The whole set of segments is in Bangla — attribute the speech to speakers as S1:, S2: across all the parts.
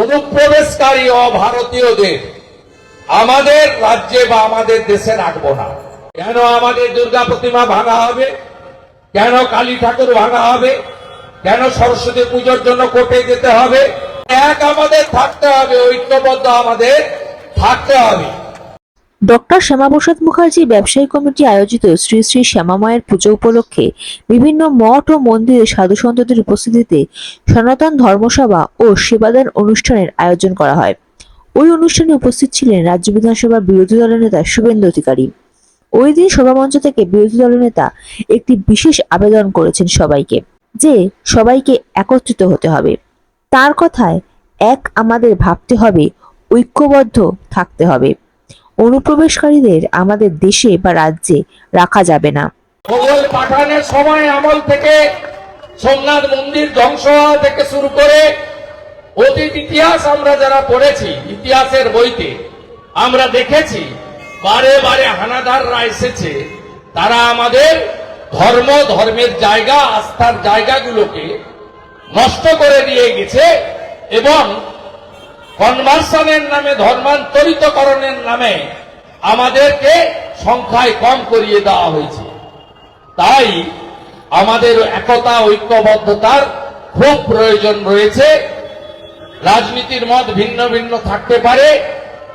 S1: অনুপ্রবেশকারী অভারতীয়দের আমাদের রাজ্যে বা আমাদের দেশে রাখব না। কেন আমাদের দুর্গা প্রতিমা ভাঙা হবে? কেন কালী ঠাকুর ভাঙা হবে? কেন সরস্বতী পুজোর জন্য কোর্টে যেতে হবে? এক আমাদের থাকতে হবে, ঐক্যবদ্ধ আমাদের থাকতে হবে।
S2: ডক্টর শ্যামাপ্রসাদ মুখার্জি ব্যবসায়ী কমিটি আয়োজিত শ্রী শ্রী শ্যামামায়ের পুজো উপলক্ষে বিভিন্ন মঠ ও মন্দিরে সাধু সন্তদের উপস্থিতিতে সনাতন ধর্মসভা ও সেবাদান অনুষ্ঠানের আয়োজন করা হয়। ওই অনুষ্ঠানে উপস্থিত ছিলেন রাজ্য বিধানসভার বিরোধী দলের নেতা শুভেন্দু অধিকারী। ওই দিন সভামঞ্চ থেকে বিরোধী দলের নেতা একটি বিশেষ আবেদন করেছেন সবাইকে যে সবাইকে একত্রিত হতে হবে। তার কথায় এক আমাদের ভাবতে হবে, ঐক্যবদ্ধ থাকতে হবে। অনুপ্রবেশকারীদের আমাদের দেশে বা রাজ্যে রাখা যাবে না।
S1: মোগল পাঠানের সময় আমল থেকে সোমনাথ মন্দির ধ্বংস হওয়া থেকে শুরু করে অতীত ইতিহাস আমরা যারা পড়েছি, ইতিহাসের বইতে, আমরা দেখেছি, বারে বারে হানাদাররা এসেছে। তারা আমাদের ধর্ম, ধর্মের জায়গা, আস্থার জায়গাগুলোকে নষ্ট করে দিয়ে গেছে এবং কনভার্সনের নামে, ধর্মান্তরিতকরণের নামে আমাদেরকে সংখ্যায় কম করিয়ে দেওয়া হয়েছে। তাই আমাদের একতা, ঐক্যবদ্ধতার খুব প্রয়োজন রয়েছে। রাজনীতির মত ভিন্ন ভিন্ন থাকতে পারে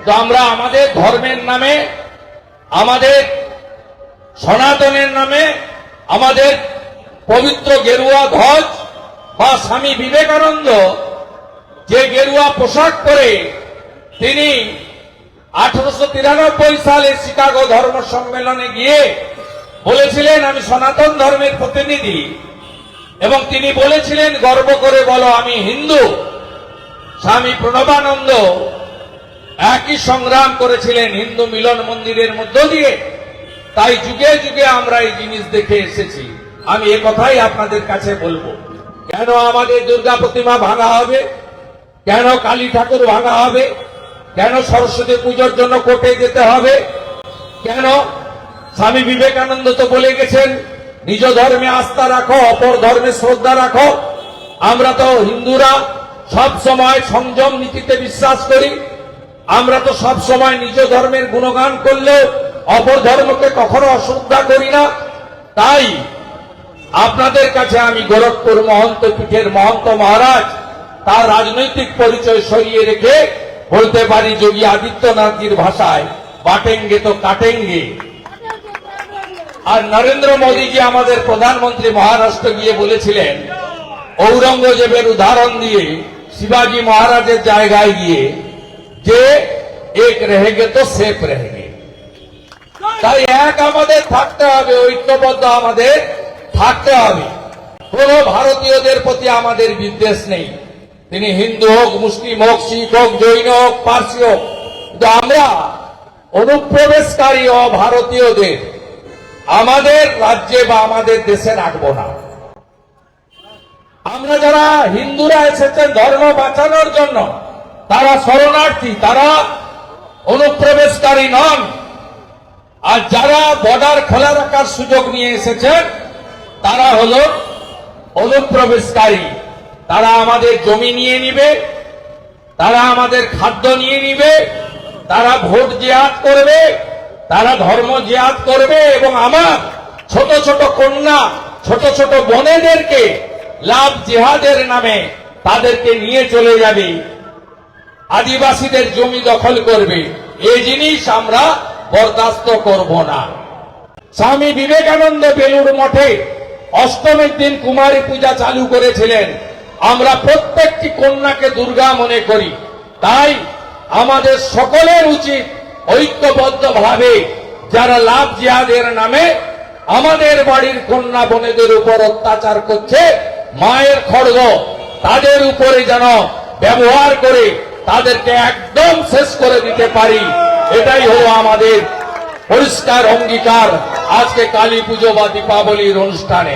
S1: তো আমরা আমাদের ধর্মের নামে, আমাদের সনাতনের নামে, আমাদের পবিত্র গেরুয়া ধ্বজ বা স্বামী বিবেকানন্দ যে গেরুয়া পোশাক পরে তিনি আঠারোশো তিরানব্বই সালে শিকাগো ধর্ম সম্মেলনে গিয়ে বলেছিলেন, আমি সনাতন ধর্মের প্রতিনিধি। এবং তিনি বলেছিলেন, গর্ব করে বলো, আমি হিন্দু। স্বামী প্রণবানন্দ একই সংগ্রাম করেছিলেন হিন্দু মিলন মন্দিরের মধ্য দিয়ে। তাই যুগে যুগে আমরা এই জিনিস দেখে এসেছি। আমি এ কথাই আপনাদের কাছে বলব। কেন আমাদের দুর্গা প্রতিমা ভাঙা হবে? কেন কালী ঠাকুর ভাঙা হবে? কেন সরস্বতী পুজোর জন্য কোর্টে যেতে হবে? কেন স্বামী বিবেকানন্দ তো বলে গেছেন, নিজ ধর্মে আস্থা রাখো, অপর ধর্মে শ্রদ্ধা রাখো। আমরা তো হিন্দুরা সব সময় সংযম নীতিতে বিশ্বাস করি। আমরা তো সব সময় নিজ ধর্মের গুণগান করলেও অপর ধর্মকে কখনো অশ্রদ্ধা করি না। তাই আপনাদের কাছে আমি গোরখপুর মহন্ত পীঠের মহন্ত মহারাজ তার রাজনৈতিক পরিচয় সরিয়ে রেখে বলতে পারি যোগী আদিত্যনাথজির ভাষায়, বাটেঙ্গে তো কাটেঙ্গে। আর নরেন্দ্র মোদীজি আমাদের প্রধানমন্ত্রী মহারাষ্ট্র গিয়ে বলেছিলেন, ঔরঙ্গজেবের উদাহরণ দিয়ে শিবাজি মহারাজের জায়গায় গিয়ে যে এক রেহেগে তো সেফ রেহেগে। তাই এক আমাদের থাকতে হবে, ঐক্যবদ্ধ আমাদের থাকতে হবে। কোন ভারতীয়দের প্রতি আমাদের বিদ্বেষ নেই। তিনি হিন্দু হোক, মুসলিম হোক, শিখ হোক, জৈন হোক, পার্সি হোক, কিন্তু আমরা অনুপ্রবেশকারী অভারতীয়দের আমাদের রাজ্যে বা আমাদের দেশে রাখব না। আমরা যারা হিন্দুরা এসেছেন ধর্ম বাঁচানোর জন্য, তারা শরণার্থী, তারা অনুপ্রবেশকারী নন। আর যারা বর্ডার খোলা রাখার সুযোগ নিয়ে এসেছেন, তারা হলো অনুপ্রবেশকারী। তারা আমাদের জমি নিয়ে নিবে, তারা আমাদের খাদ্য নিয়ে নিবে, তারা ভোট জিহাদ করবে, তারা ধর্ম জিহাদ করবে এবং আমার ছোট ছোট কন্যা, ছোট ছোট বোনেদেরকে লাভ জেহাদের নামে তাদেরকে নিয়ে চলে যাবে। আদিবাসীদের জমি দখল করবে। এই জিনিস আমরা বরদাস্ত করব না। স্বামী বিবেকানন্দ বেলুর মঠে অষ্টমীর দিন কুমারী পূজা চালু করেছিলেন। আমরা প্রত্যেকটি কন্যাকে দুর্গা মনে করি। তাই আমাদের সকলের উচিত ঐক্যবদ্ধ ভাবে যারা লাভ জিহাদের নামে আমাদের বাড়ির কন্যা বোনেদের উপর অত্যাচার করছে, মায়ের খড়গ তাদের উপরে যেন ব্যবহার করে তাদেরকে একদম শেষ করে দিতে পারি। এটাই হলো আমাদের পরিষ্কার অঙ্গীকার আজকে কালী পুজো বা দীপাবলির অনুষ্ঠানে।